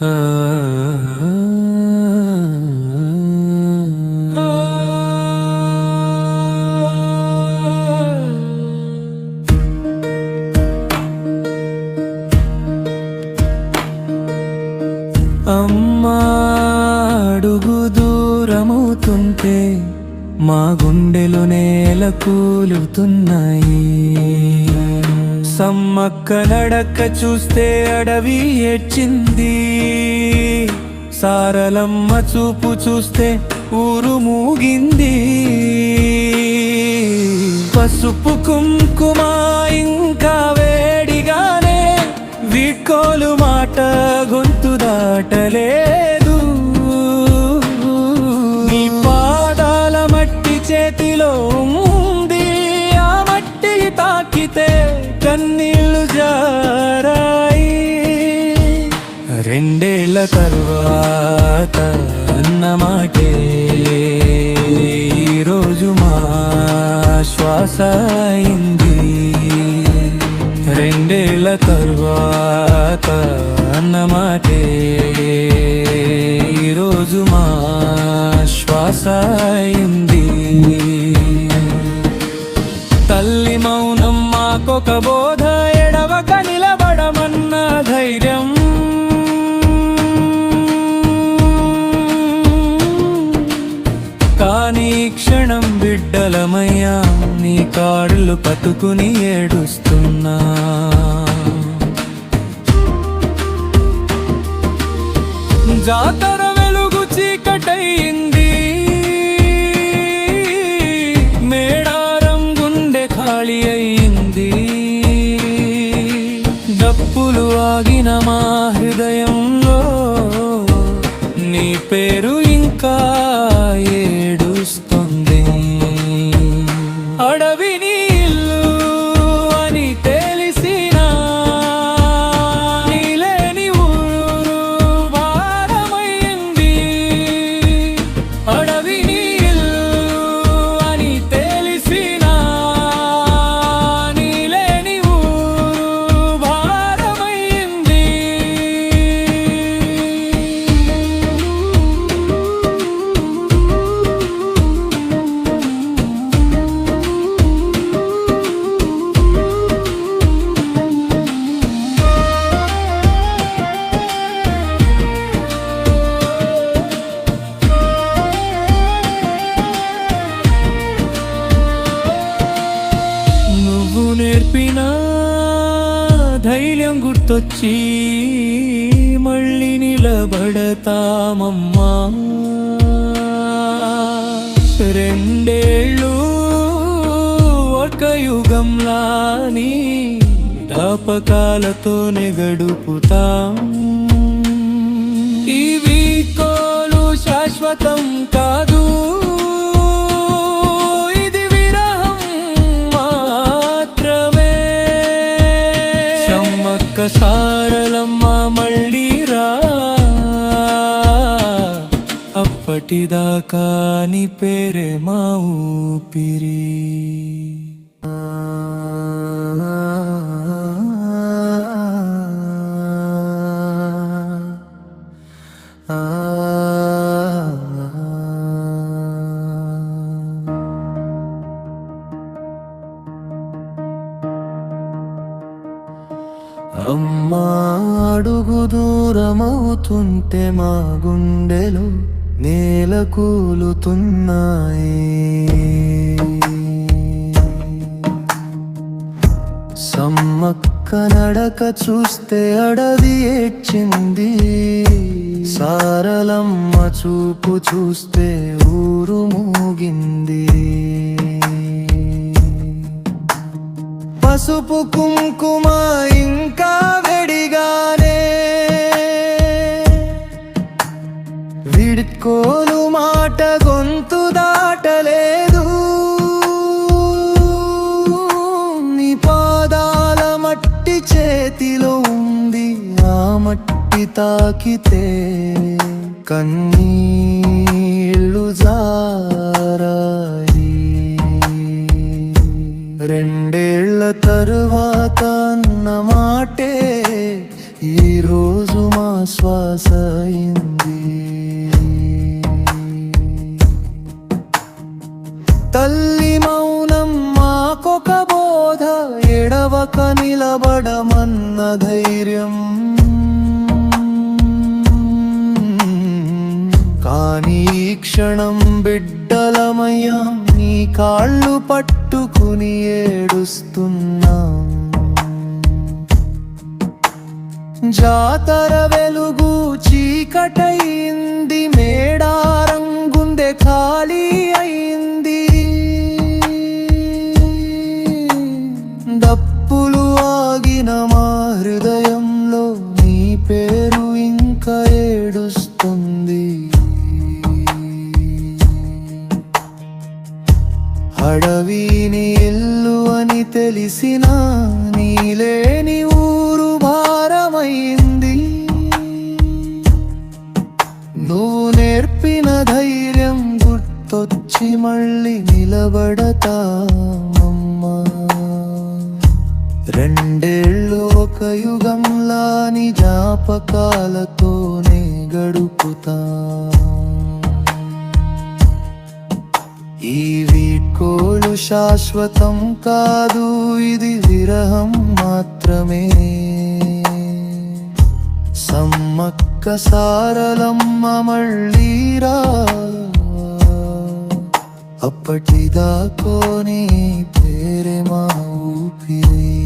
అమ్మా అడుగు దూరమవుతుంటే మా గుండెలు నేల కూలుతున్నాయి. సమ్మక్క నడక చూస్తే అడవి ఏడ్చింది. సారలమ్మ చూపు చూస్తే ఊరు మూగింది. పసుపు కుంకుమ ఇంకా వేడిగానే వీకోలు మాట గొంతు దాటలేదు. నీ పాదాల మట్టి చేతిలో ఉంది. ఆ మట్టి తాకితే కన్నీళ్ళు జారాయి. రెండేళ్ళ తరువాత అన్నమాటే ఈరోజు మా శ్వాస అయింది. రెండేళ్ళ తరువాత అన్నమాటే ఈరోజు మా శ్వాస అయింది. ఒక బోధ ఎడవక నిలబడమన్న ధైర్యం. కానీ క్షణం బిడ్డలమయ్యా నీ కాళ్ళు పట్టుకుని ఏడుస్తున్నా. జాతర వెలుగు చీకటయింది డప్పులు ఆగిన మా హృదయంలో నీ పేరు ఇంకా ధైర్యం గుర్తొచ్చి మళ్ళీ నిలబడతామమ్మా. రెండేళ్ళు ఒక యుగంలాని జ్ఞాపకాలతోనే గడుపుతాం ఇవి కోలు శాశ్వతం అప్పటిదాకా నీ పేరే మా ఊపిరి. అమ్మా అడుగు దూరమవుతుంటే మా గుండెలో నేల కూలుతున్నాయి సమ్మక్క నడక చూస్తే అడవి ఏడ్చింది. సారలమ్మ చూపు చూస్తే ఊరు మూగింది. పసుపు కుంకుమ ఇంకా కోలు మాట గొంతు దాటలేదు. నీ పాదాల మట్టి చేతిలో ఉంది ఆ మట్టి తాకితే కన్నీళ్ళు జారాయి. రెండేళ్ళ తరువాత అన్న మాటే ఈరోజు మా శ్వాస అయింది. తల్లి మౌనం మాకొక బోధ ఎడవక నిలబడమన్న ధైర్యం. కానీ క్షణం బిడ్డలమయ్యా నీ కాళ్ళు పట్టుకుని ఏడుస్తున్నాం. జాతర వెలుగు చీకటై ఆగిన మా హృదయంలో నీ పేరు ఇంకా ఏడుస్తుంది. అడవిని ఇల్లు అని తెలిసిన నీలేని ఊరు భారమైంది. నువ్వు నేర్పిన ధైర్యం గుర్తొచ్చి మళ్ళీ నిలబడతామమ్మా రెండేళ్ళు ఒక యుగంలాని జ్ఞాపకాలతోనే గడుపుతా. ఈ వీడ్కోలు శాశ్వతం కాదు ఇది విరహం మాత్రమే. సమ్మక్క సారలమ్మ మళ్ళీరా. అప్పటిదాకోని పేరే మా ఊపిరి.